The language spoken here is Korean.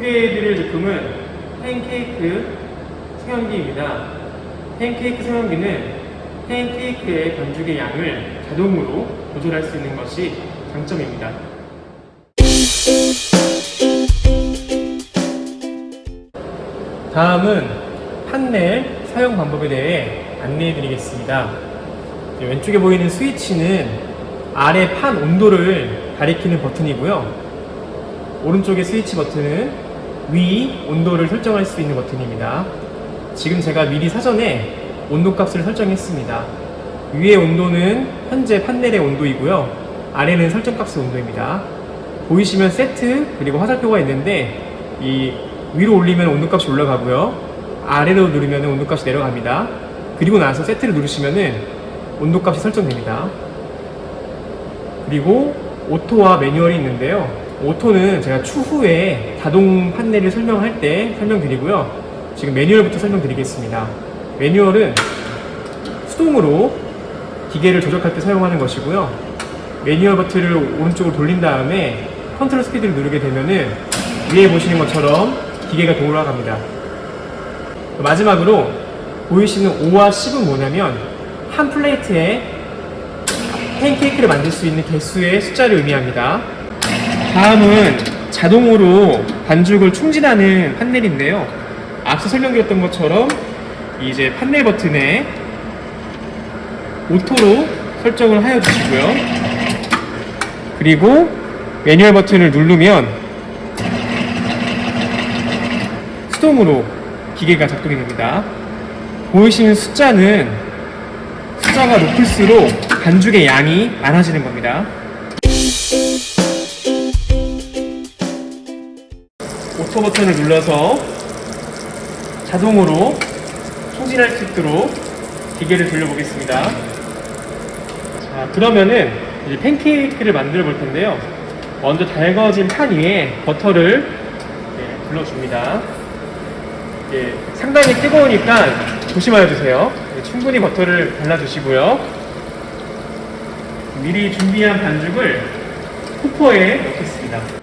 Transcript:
소개해드릴 제품은 팬케이크 성형기입니다. 팬케이크 성형기는 팬케이크의 변죽의 양을 자동으로 조절할 수 있는 것이 장점입니다. 다음은 판넬 사용 방법에 대해 안내해 드리겠습니다. 왼쪽에 보이는 스위치는 아래 판 온도를 가리키는 버튼이고요. 오른쪽에 스위치 버튼은 위 온도를 설정할 수 있는 버튼입니다. 지금 제가 미리 사전에 온도 값을 설정했습니다. 위의 온도는 현재 판넬의 온도이고요. 아래는 설정 값의 온도입니다. 보이시면 세트 그리고 화살표가 있는데 이 위로 올리면 온도 값이 올라가고요. 아래로 누르면 온도 값이 내려갑니다. 그리고 나서 세트를 누르시면은 온도 값이 설정됩니다. 그리고 오토와 매뉴얼이 있는데요. 오토는 제가 추후에 자동 판넬을 설명할 때 설명드리고요. 지금 매뉴얼부터 설명드리겠습니다. 매뉴얼은 수동으로 기계를 조작할 때 사용하는 것이고요. 매뉴얼 버튼을 오른쪽으로 돌린 다음에 컨트롤 스피드를 누르게 되면은 위에 보시는 것처럼 기계가 돌아갑니다. 마지막으로 보이시는 5와 10은 뭐냐면 한 플레이트에 팬케이크를 만들 수 있는 개수의 숫자를 의미합니다. 다음은 자동으로 반죽을 충진하는 판넬인데요. 앞서 설명드렸던 것처럼 이제 판넬 버튼에 오토로 설정을 하여 주시고요. 그리고 매뉴얼 버튼을 누르면 수동으로 기계가 작동이 됩니다. 보이시는 숫자는 숫자가 높을수록 반죽의 양이 많아지는 겁니다. 오토 버튼을 눌러서 자동으로 충진할 수 있도록 기계를 돌려보겠습니다. 자, 그러면은 이제 팬케이크를 만들어 볼 텐데요. 먼저 달궈진 판 위에 버터를 예, 둘러줍니다. 예, 상당히 뜨거우니까 조심하여 주세요. 예, 충분히 버터를 발라주시고요. 미리 준비한 반죽을 쿠퍼에 넣겠습니다.